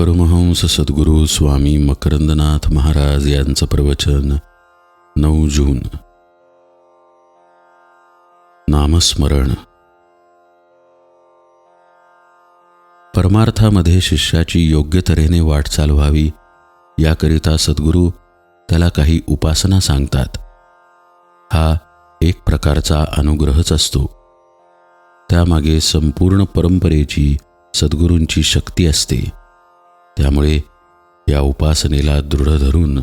परमहंस सद्गुरू स्वामी मकरंदनाथ महाराज यांचं प्रवचन नऊ जून. नामस्मरण. परमार्थामध्ये शिष्याची योग्य तऱ्हेने वाटचाल व्हावी याकरिता सद्गुरू त्याला काही उपासना सांगतात. हा एक प्रकारचा अनुग्रहच असतो. त्यामागे संपूर्ण परंपरेची सद्गुरूंची शक्ती असते. त्यामुळे या उपासनेला दृढ धरून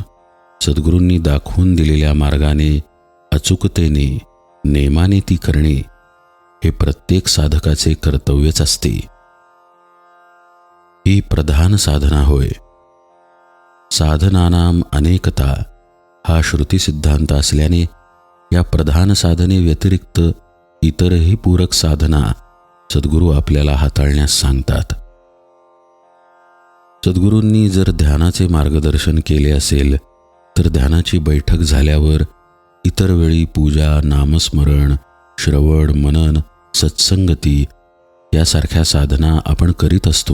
सद्गुरूंनी दाखवून दिलेल्या मार्गाने अचूकतेने नेमाने ती करणे हे प्रत्येक साधकाचे कर्तव्यच असते. ही प्रधान साधना होय. साधनानाम अनेकता हा श्रुती सिद्धांत असल्याने या प्रधान साधने व्यतिरिक्त इतरही पूरक साधना सद्गुरू आपल्याला हाताळण्यास सांगतात. सद्गुरूंनी जर ध्यानाचे मार्गदर्शन केले असेल तर ध्यानाची बैठक झाल्यावर इतर वेळी पूजा नामस्मरण श्रवण मनन सत्संगती यासारख्या साधना आपण करीत असतो.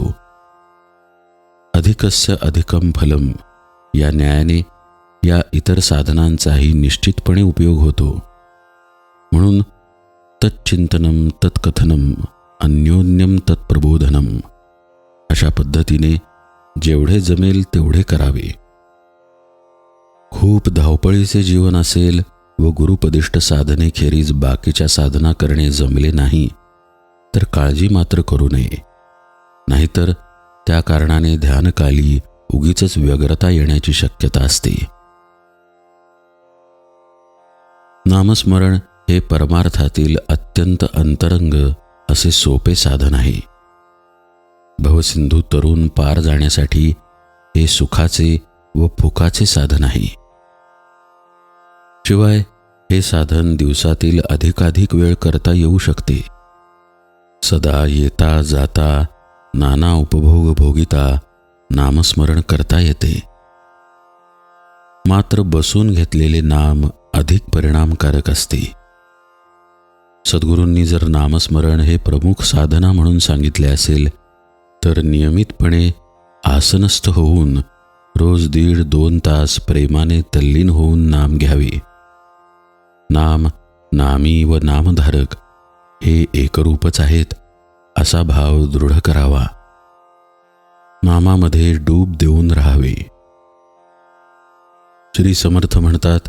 अधिकस्य अधिकम फलम या न्यायाने या इतर साधनांचाही निश्चितपणे उपयोग होतो. म्हणून तच्चिंतनम तत्कथनम अन्योन्यम तत्प्रबोधनम अशा पद्धतीने जेवढे जमेल तेवढे करावे. खूप धावपळीचे जीवन असेल व गुरुपदिष्ट साधनेखेरीज बाकीच्या साधना करणे जमले नाही तर काळजी मात्र करू नये. नाहीतर त्या कारणाने ध्यानकाली उगीच व्यग्रता येण्याची शक्यता असते. नामस्मरण हे परमार्थातील अत्यंत अंतरंग असे सोपे साधन आहे. भवसिंधू तरुण पार जाण्यासाठी हे सुखाचे व फुकाचे साधन आहे. शिवाय हे साधन दिवसातील अधिकाधिक वेळ करता येऊ शकते. सदा येता जाता नाना उपभोग भोगिता नामस्मरण करता येते. मात्र बसून घेतलेले नाम अधिक परिणामकारक असते. सद्गुरूंनी जर नामस्मरण हे प्रमुख साधना म्हणून सांगितले असेल तर नियमितपणे आसनस्थ होऊन रोज दीड दोन तास प्रेमाने तल्लीन होऊन नाम घ्यावे. नाम नामी व नामधारक हे एकरूपच आहेत असा भाव दृढ करावा. नामामध्ये डूब देऊन राहावे. श्री समर्थ म्हणतात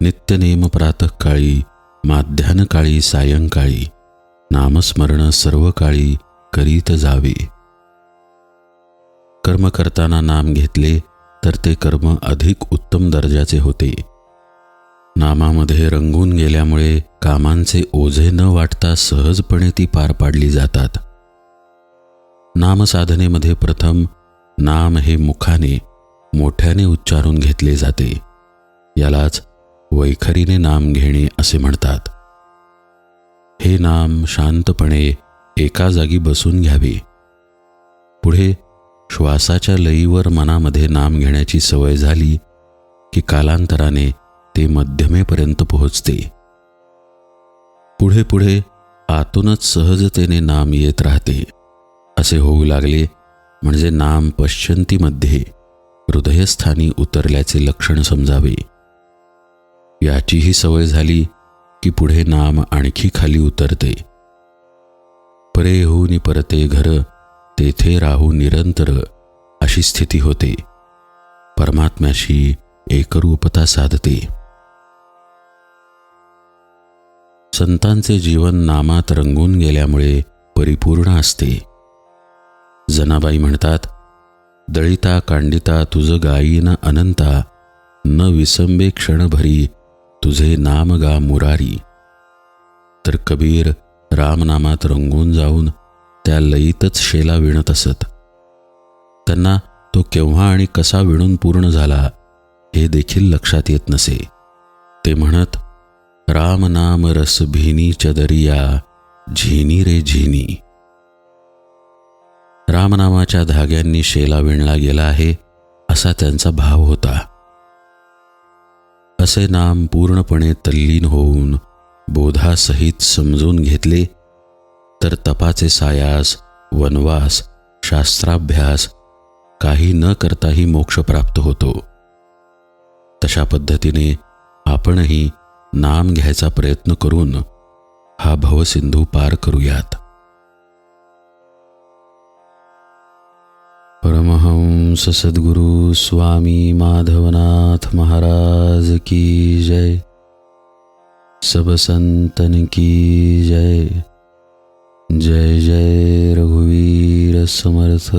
नित्यनेम प्रातःकाळी माध्यानकाळी सायंकाळी नामस्मरण सर्व काळी करीत जावे. कर्म करताना नाम घेतले तर ते कर्म अधिक उत्तम दर्जाचे होते. नामामध्ये रंगून गेल्यामुळे कामांचे ओझे न वाटता सहजपणे ती पार पाडली जातात. नामसाधनेमध्ये प्रथम नाम हे मुखाने मोठ्याने उच्चारून घेतले जाते. यालाच वैखरीने नाम घेणे असे म्हणतात. हे नाम शांतपणे एका जागी बसून घ्यावे. पुढे श्वासाच्या लयीवर मनामध्ये नाम घेण्याची सवय झाली की कालांतराने ते मध्यमेपर्यंत पोहोचते. पुढे पुढे आतूनच सहजतेने नाम येत राहते. असे होऊ लागले म्हणजे नाम पश्चंतीमध्ये हृदयस्थानी उतरल्याचे लक्षण समजावे. याचीही सवय झाली की पुढे नाम आणखी खाली उतरते. परे होऊन परते घर तेथे राहू निरंतर अशी स्थिती होते. परमात्म्याशी एकरूपता साधते. संतांचे जीवन नामात रंगून गेल्यामुळे परिपूर्ण असते. जनाबाई म्हणतात दळिता कांडिता तुझ गायीन अनंता न विसंबे क्षणभरी तुझे नाम गा मुरारी. तर कबीर रामनामात रंगून जाऊन त्या लयीतच शेला विणत असत. त्यांना तो केव्हा आणि कसा विणून पूर्ण झाला हे देखील लक्षात येत नसे. ते म्हणत राम नाम रस भिनी चदरिया झिनी रे झिनी. रामनामाच्या धाग्यांनी शेला विणला गेला आहे असा त्यांचा भाव होता. असे नाम पूर्णपणे तल्लीन होऊन बोधासहित समजून घेतले तर तपाचे सायास वनवास शास्त्राभ्यास काही न करताही मोक्ष प्राप्त होतो. तशा पद्धतीने आपणही नाम घ्यायचा प्रयत्न करून हा भवसिंधू पार करूयात. परमहंस सद्गुरु स्वामी माधवनाथ महाराज की जय. सब संतन की जय. जय जय रघुवीर समर्थ।